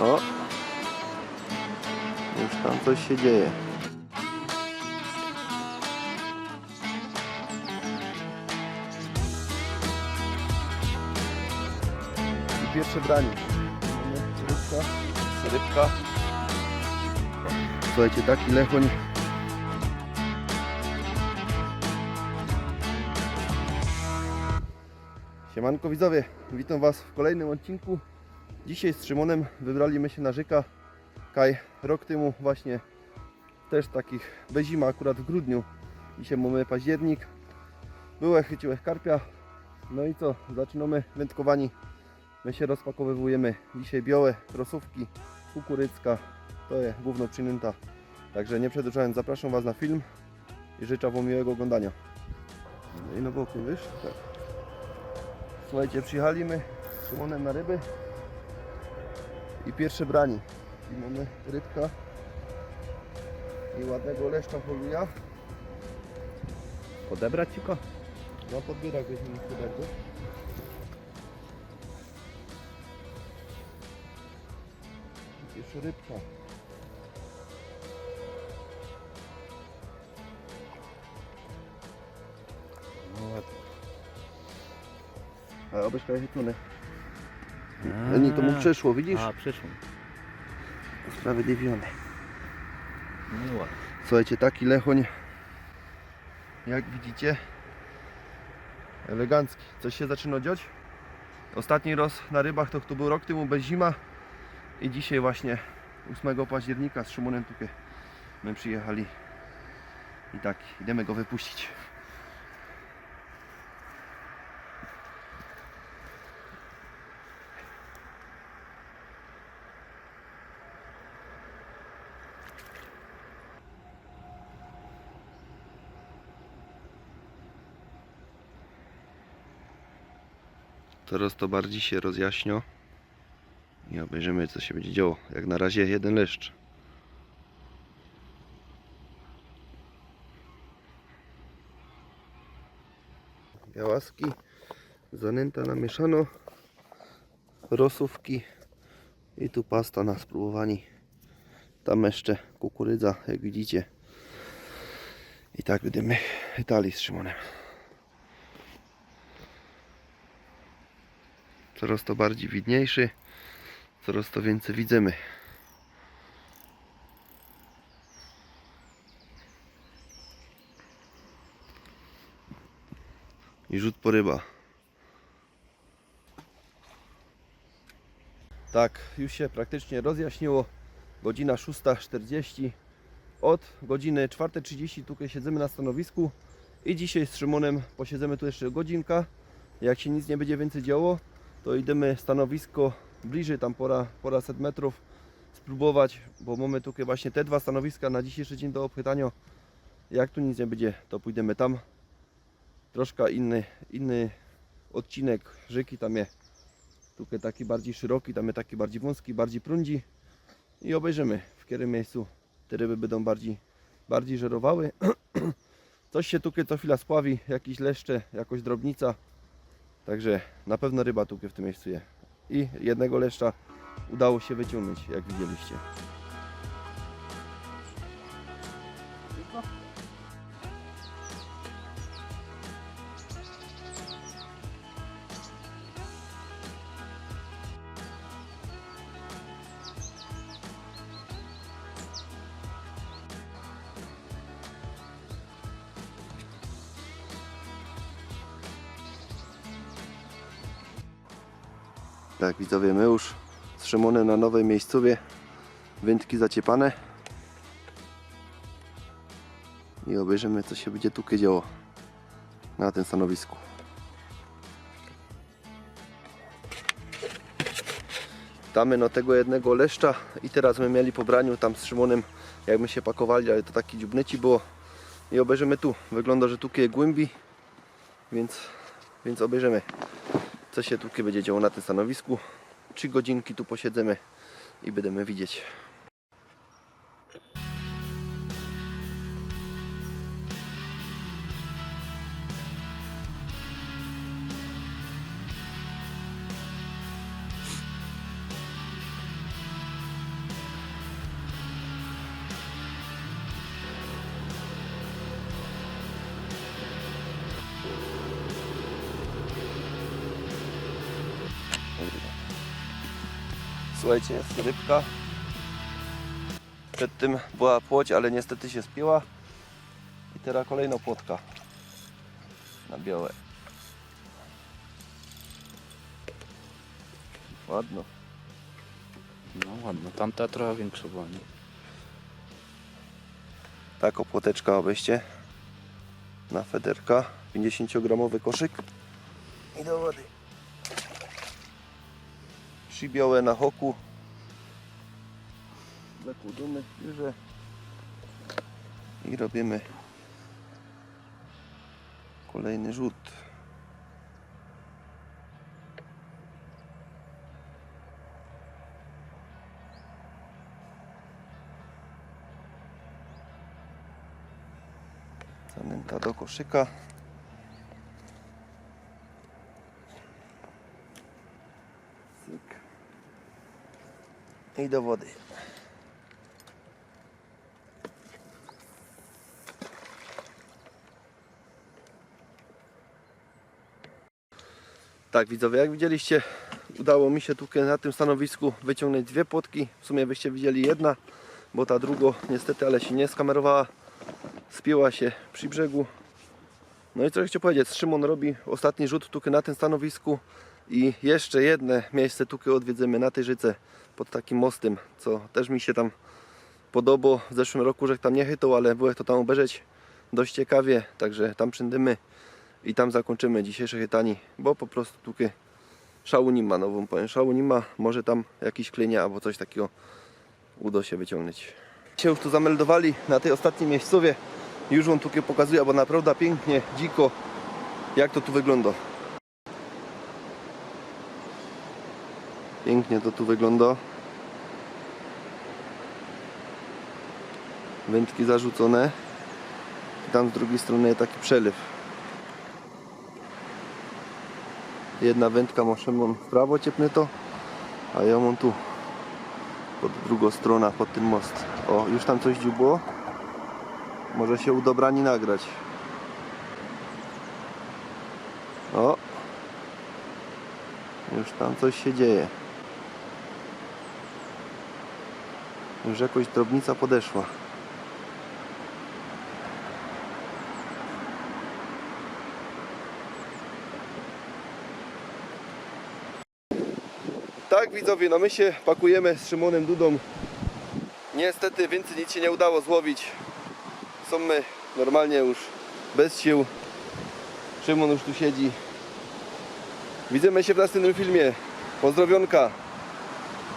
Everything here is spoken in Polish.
O! Już tam coś się dzieje. I pierwsze branie. Rybka. Rybka. Słuchajcie, taki lechoń. Siemanko widzowie, witam Was w kolejnym odcinku. Dzisiaj z Szymonem wybraliśmy się na Żyka. Kaj rok temu właśnie też takich bez zima akurat w grudniu. Dzisiaj mamy październik. Byłe chyciłeś karpia. No i co, zaczynamy wędkowani. My się rozpakowywujemy. Dzisiaj białe krosówki, kukurycka. To jest główno przynęta. Także nie przedłużając, zapraszam Was na film i życzę Wam miłego oglądania. No i na boku, wiesz? Tak. Słuchajcie, przyjechaliśmy z Szymonem na ryby i pierwsze branie. I mamy rybka i ładnego leszcza poluja. Odebrać ci go? Na podbierak weźmiemy chuderko. I Pierwsza rybka. No ładnie. A obejrzka jest chytune. Nie, to mu przeszło, widzisz? A, przyszło. Usprawiedliwione. No ładnie. Słuchajcie, taki lechoń, jak widzicie, elegancki. Coś się zaczyna dziać. Ostatni roz na rybach to, to był rok temu bez zima i dzisiaj właśnie 8 października z Szymonem tutaj my przyjechali i tak, idziemy go wypuścić. Teraz to bardziej się rozjaśnią i obejrzymy co się będzie działo. Jak na razie jeden leszcz. Białaski, zanęta namieszano, rosówki i tu pasta na spróbowanie. Tam jeszcze kukurydza, jak widzicie. I tak będziemy chytali z Szymonem. Coraz to bardziej widniejszy, coraz to więcej widzimy. I rzut po ryba. Tak, już się praktycznie rozjaśniło. Godzina 6.40. Od godziny 4.30 tutaj siedzimy na stanowisku i dzisiaj z Szymonem posiedzimy tu jeszcze godzinka. Jak się nic nie będzie więcej działo, to idziemy stanowisko bliżej, tam pora, pora set metrów spróbować, bo mamy tutaj właśnie te dwa stanowiska na dzisiejszy dzień do obchytania. Jak tu nic nie będzie, to pójdziemy tam. Troszkę inny, inny odcinek rzeki, tam jest taki bardziej szeroki, tam jest taki bardziej wąski, bardziej prądzi i obejrzymy w którym miejscu te ryby będą bardziej, bardziej żerowały. Coś się tutaj co chwila spławi, jakieś leszcze, jakoś drobnica. Także na pewno ryba tu w tym miejscu jest. I jednego leszcza udało się wyciągnąć, jak widzieliście. Tak, widzowie, my już z Szymonem na nowej miejscowie. Wędki zaciepane. I obejrzymy, co się będzie tu działo na tym stanowisku. Damy no tego jednego leszcza i teraz my mieli po braniu tam z Szymonem, jak my się pakowali, ale to taki dziubnyci było. I obejrzymy tu. Wygląda, że tu jest głębi, więc, więc obejrzymy co się tu będzie działo na tym stanowisku. Trzy godzinki tu posiedzimy i będziemy widzieć. Słuchajcie, jest rybka. Przed tym była płoć, ale niestety się spięła. I teraz kolejna płotka na białe. Ładno. No ładno, tamta trochę większa była, nie? Tak opłoteczka obejście na federka. 50-gramowy koszyk. I do wody. Trzy białe na hoku. Zakładamy bierze. I robimy kolejny rzut. Zanęta do koszyka. I do wody. Tak widzowie, jak widzieliście udało mi się tutaj na tym stanowisku wyciągnąć dwie płotki. W sumie byście widzieli jedna, bo ta druga niestety ale się nie skamerowała spięła się przy brzegu. No i co chcę powiedzieć, Szymon robi ostatni rzut tuky na tym stanowisku i jeszcze jedne miejsce tuky odwiedzimy na tej rzece pod takim mostem, co też mi się tam podoba. W zeszłym roku, że tam nie chytał, ale byłem to tam obejrzeć dość ciekawie, także tam przyndymy i tam zakończymy dzisiejsze chytani, bo po prostu tuky szału nie ma, nową powiem, szału nie ma, może tam jakiś klenia albo coś takiego uda się wyciągnąć. Się już tu zameldowali na tej ostatniej miejscowie. Już on tutaj pokazuje, bo naprawdę pięknie, dziko, jak to tu wygląda. Pięknie to tu wygląda. Wędki zarzucone. I tam z drugiej strony taki przelew. Jedna wędka ma Szymon w prawo ciepnęto, a ja mam tu pod drugą stronę, pod ten most. O, już tam coś dziubło. Może się udobrani nagrać. O! Już tam coś się dzieje. Już jakoś drobnica podeszła. Tak widzowie, my się pakujemy z Szymonem Dudą. Niestety więcej nic się nie udało złowić. Są my normalnie już bez sił. Szymon już tu siedzi. Widzimy się w następnym filmie. Pozdrowionka.